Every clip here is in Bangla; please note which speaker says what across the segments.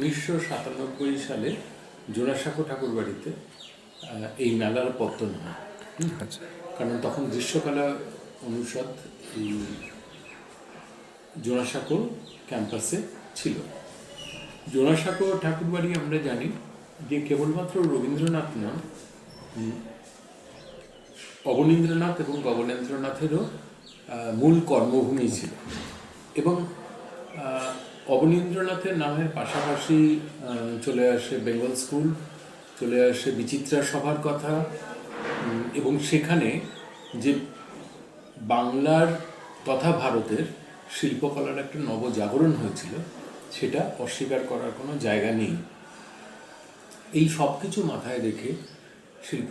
Speaker 1: উনিশশো সাতানব্বই সালে জোড়াসাঁকো ঠাকুর বাড়িতে এই মেলার পত্তন হয়?
Speaker 2: আচ্ছা।
Speaker 1: কারণ তখন দৃশ্যকলা অনুষদ এই জোড়াসাঁকো ক্যাম্পাসে ছিল। জোড়াসাঁকো ঠাকুরবাড়ি আমরা জানি যে কেবলমাত্র রবীন্দ্রনাথ নন অবনীন্দ্রনাথ এবং গগনেন্দ্রনাথেরও মূল কর্মভূমি ছিল। এবং অবনীন্দ্রনাথের নামের পাশাপাশি চলে আসে বেঙ্গল স্কুল, চলে আসে বিচিত্রা সভার কথা এবং সেখানে যে বাংলার তথা ভারতের শিল্পকলার একটা নবজাগরণ হয়েছিল, সেটা অস্বীকার করার কোনো জায়গা নেই। এই সব কিছু মাথায় রেখে শিল্প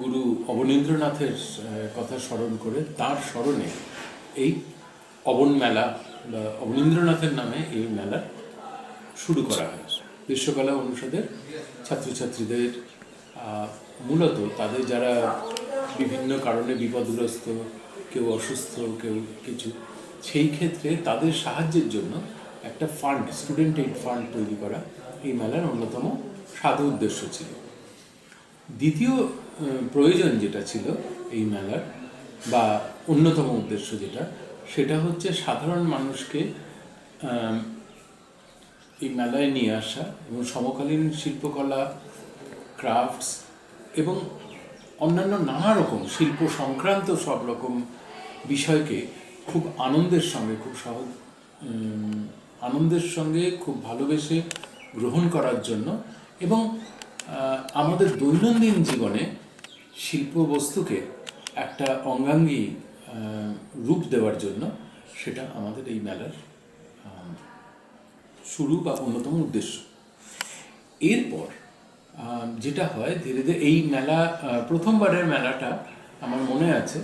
Speaker 1: গুরু অবনীন্দ্রনাথের কথা স্মরণ করে তার স্মরণে এই অবন মেলা বা অবনীন্দ্রনাথের নামে এই মেলা শুরু করা হয়। বিশ্বকলা অনুষদের ছাত্রছাত্রীদের মূলত তাদের যারা বিভিন্ন কারণে বিপদগ্রস্ত, কেউ অসুস্থ, কেউ কিছু, সেই ক্ষেত্রে তাদের সাহায্যের জন্য একটা ফান্ড, স্টুডেন্ট এইড ফান্ড তৈরি করা এই মেলার অন্যতম সাধু উদ্দেশ্য ছিল। দ্বিতীয় প্রয়োজন যেটা ছিল এই মেলার বা অন্যতম উদ্দেশ্য যেটা সেটা হচ্ছে সাধারণ মানুষকে এই মেলায় নিয়ে আসা এবং সমকালীন শিল্পকলা ক্রাফটস এবং অন্যান্য নানা রকম শিল্প সংক্রান্ত সব রকম বিষয়কে খুব আনন্দের সঙ্গে, খুব সহজ আনন্দের সঙ্গে খুব ভালোবেসে গ্রহণ করার জন্য এবং আমাদের দৈনন্দিন জীবনে শিল্প বস্তুকে একটা অঙ্গাঙ্গী রূপ দেওয়ার জন্য সেটা আমাদের এই মেলার শুরু বা অন্যতম উদ্দেশ্য। এরপর যেটা হয়, ধীরে ধীরে এই মেলা প্রথমবারের মেলাটা আমার মনে আছে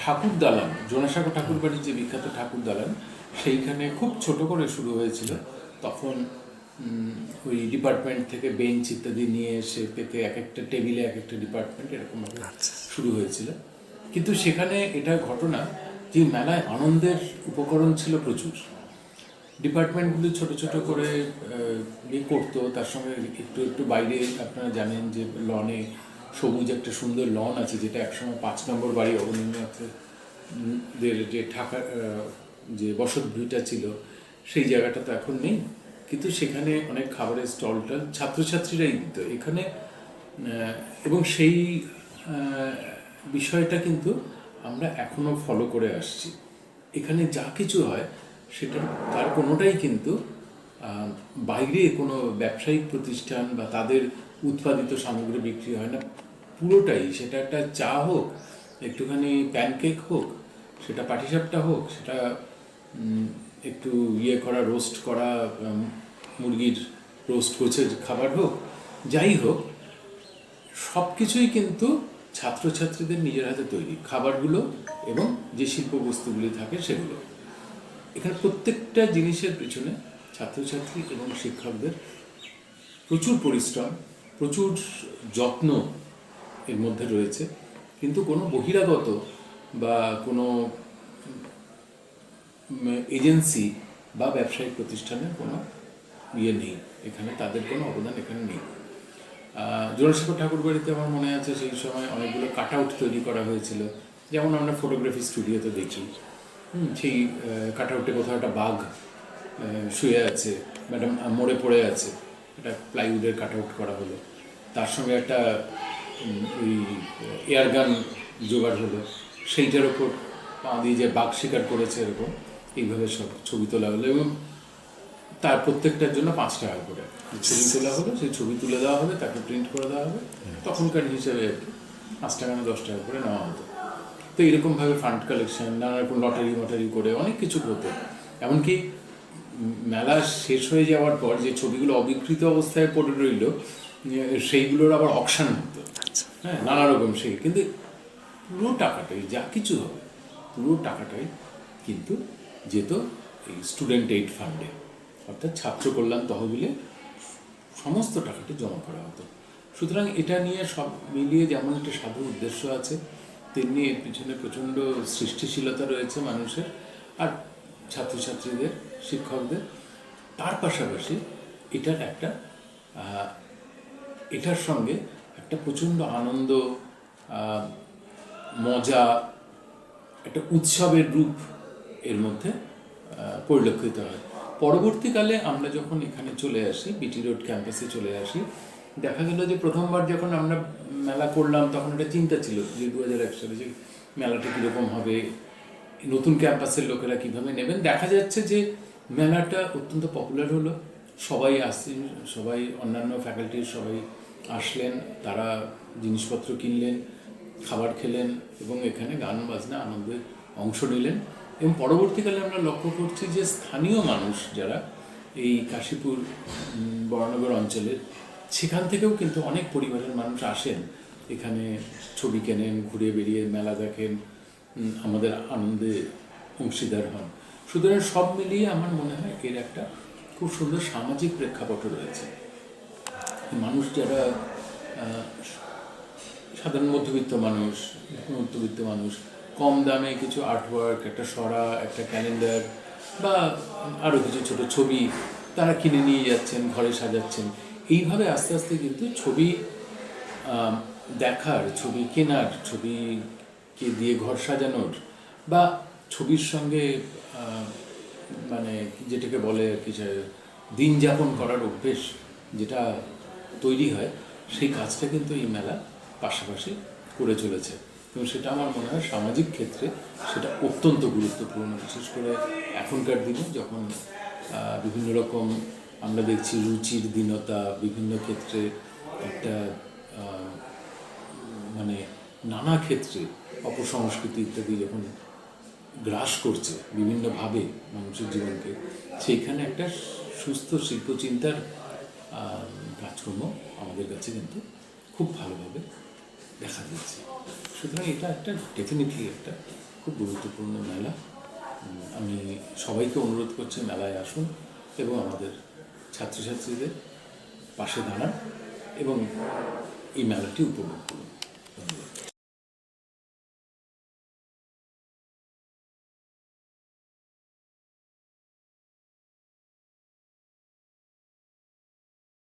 Speaker 1: ঠাকুর দালান, জোনাসাগর ঠাকুর বাড়ির যে বিখ্যাত ঠাকুর দালান, সেইখানে খুব ছোট করে শুরু হয়েছিল। তখন ওই ডিপার্টমেন্ট থেকে বেঞ্চ ইত্যাদি নিয়ে এসে পেতে এক একটা টেবিলে এক একটা ডিপার্টমেন্ট এরকমভাবে শুরু হয়েছিল। কিন্তু সেখানে এটা ঘটনা যে মেলায় আনন্দের উপকরণ ছিল প্রচুর। ডিপার্টমেন্টগুলি ছোট ছোট করে ইয়ে করতো। তার সঙ্গে একটু একটু বাইরে আপনারা জানেন যে লনে সবুজ একটা সুন্দর লন আছে যেটা একসময় পাঁচ নম্বর বাড়ি অবনীন্দ্রনাথের যে ঢাকা যে বসতভিটা ছিল সেই জায়গাটা তো এখন নেই। কিন্তু সেখানে অনেক খাবারের স্টলটা ছাত্রছাত্রীরাই দিত। এখানে এবং সেই বিষয়টা কিন্তু আমরা এখনও ফলো করে আসছি। এখানে যা কিছু হয়, সেটা তার কোনোটাই কিন্তু বাইরে কোনো ব্যবসায়িক প্রতিষ্ঠান বা তাদের উৎপাদিত সামগ্রী বিক্রি হয় না। পুরোটাই সেটা একটা চা হোক, একটুখানি প্যানকেক হোক, সেটা পাটিসাপটা হোক, সেটা একটু ইয়ে করা রোস্ট করা মুরগির রোস্ট কোচের খাবার হোক, যাই হোক সব কিছুই কিন্তু ছাত্রছাত্রীদের নিজের হাতে তৈরি। খাবারগুলো এবং যে শিল্প বস্তুগুলি থাকে সেগুলো। এখানে প্রত্যেকটা জিনিসের পিছনে ছাত্রছাত্রী এবং শিক্ষকদের প্রচুর পরিশ্রম, প্রচুর যত্ন এর মধ্যে রয়েছে। কিন্তু কোনো বহিরাগত বা কোনো এজেন্সি বা ব্যবসায়িক প্রতিষ্ঠানের কোনো ইয়ে নেই। এখানে তাদের কোনো অবদান এখানে নেই। জোড়াসাগর ঠাকুর বাড়িতে আমার মনে আছে সেই সময় অনেকগুলো কাট আউট তৈরি করা হয়েছিল। যেমন আমরা ফটোগ্রাফি স্টুডিওতে দেখি। সেই কাট আউটে কোথাও একটা বাঘ শুয়ে আছে, ম্যাডাম মরে পড়ে আছে। একটা প্লাইউডের কাট আউট করা হলো। তার সঙ্গে একটা ওই এয়ারগান জোগাড় হলো। সেইটার ওপর পা দিয়ে যে বাঘ শিকার করেছে এরকম। এইভাবে সব ছবি তোলা হলো এবং তার প্রত্যেকটার জন্য পাঁচ টাকা করে। ছবি তোলা হলো সেই ছবি তুলে দেওয়া হবে তাকে প্রিন্ট করে দেওয়া হবে। তখনকার হিসেবে আর কি পাঁচ টাকা না দশ টাকা করে নেওয়া হতো। তো এরকমভাবে ফান্ড কালেকশন নানা রকম লটারি মটারি করে অনেক কিছু হতো। এমনকি মেলা শেষ হয়ে যাওয়ার পর যে ছবিগুলো অবিকৃত অবস্থায় পড়ে রইল সেইগুলোর আবার অকশান হতো। হ্যাঁ নানা রকম সেই। কিন্তু পুরো টাকাটাই যা কিছু হবে পুরো টাকাটাই কিন্তু যেত এই স্টুডেন্ট এইড ফান্ডে অর্থাৎ ছাত্র কল্যাণ তহবিলে সমস্ত টাকাটি জমা করা হতো। সুতরাং এটা নিয়ে সব মিলিয়ে যেমন একটা সাধু উদ্দেশ্য আছে, তেমনি এর পিছনে প্রচণ্ড সৃষ্টিশীলতা রয়েছে মানুষের আর ছাত্রছাত্রীদের, শিক্ষকদের। তার পাশাপাশি এটার একটা এটার সঙ্গে একটা প্রচণ্ড আনন্দ মজা, একটা উৎসবের রূপ এর মধ্যে পরিলক্ষিত হয়। পরবর্তীকালে আমরা যখন এখানে চলে আসি বিটি রোড ক্যাম্পাসে চলে আসি, দেখা গেল যে প্রথমবার যখন আমরা মেলা করলাম, তখন একটা চিন্তা ছিল যে দু হাজার এক সালে যে মেলাটা কীরকম হবে, নতুন ক্যাম্পাসের লোকেরা কীভাবে নেবেন। দেখা যাচ্ছে যে মেলাটা অত্যন্ত পপুলার হলো। সবাই আসছেন সবাই অন্যান্য ফ্যাকাল্টির সবাই আসলেন, তারা জিনিসপত্র কিনলেন, খাবার খেলেন এবং এখানে গান, বাজনা আনন্দে অংশ নিলেন। এবং পরবর্তীকালে আমরা লক্ষ্য করছি যে স্থানীয় মানুষ যারা এই কাশীপুর বরানগর অঞ্চলের সেখান থেকেও কিন্তু অনেক পরিবারের মানুষ আসেন। এখানে ছবি কেনেন, ঘুরে বেরিয়ে মেলা দেখেন আমাদের আনন্দে অংশীদার হন। সুতরাং সব মিলিয়ে আমার মনে হয় এর একটা খুব সুন্দর সামাজিক প্রেক্ষাপটও রয়েছে। মানুষ যারা সাধারণ মধ্যবিত্ত মানুষ মধ্যবিত্ত মানুষ কম দামে কিছু আর্টওয়ার্ক একটা সরা, একটা ক্যালেন্ডার বা আরও কিছু ছোট ছবি তারা কিনে নিয়ে যাচ্ছেন, ঘরে সাজাচ্ছেন। এইভাবে আস্তে আস্তে কিন্তু ছবি দেখার, ছবি কেনার ছবিকে দিয়ে ঘর সাজানোর বা ছবির সঙ্গে মানে যেটাকে বলে আর কি যে দিন যাপন করার অভ্যেস যেটা তৈরি হয়, সেই কাজটা কিন্তু এই মেলা পাশাপাশি করে চলেছে। এবং সেটা আমার মনে হয় সামাজিক ক্ষেত্রে সেটা অত্যন্ত গুরুত্বপূর্ণ। বিশেষ করে এখনকার দিনে যখন বিভিন্ন রকম আমরা দেখছি রুচির দীনতা, বিভিন্ন ক্ষেত্রে একটা মানে নানা ক্ষেত্রে অপসংস্কৃতি ইত্যাদি যখন গ্রাস করছে বিভিন্নভাবে মানুষের জীবনকে, সেইখানে একটা সুস্থ শিল্পচিন্তার কাজকর্ম আমাদের কাছে কিন্তু খুব ভালোভাবে দেখা দিচ্ছে সুতরাং এটা একটা ডেফিনেটলি একটা খুব গুরুত্বপূর্ণ মেলা। আমি সবাইকে অনুরোধ করছি মেলায় আসুন এবং আমাদের ছাত্রছাত্রীদের পাশে দাঁড়ান এবং এই মেলাটি উপভোগ করুন।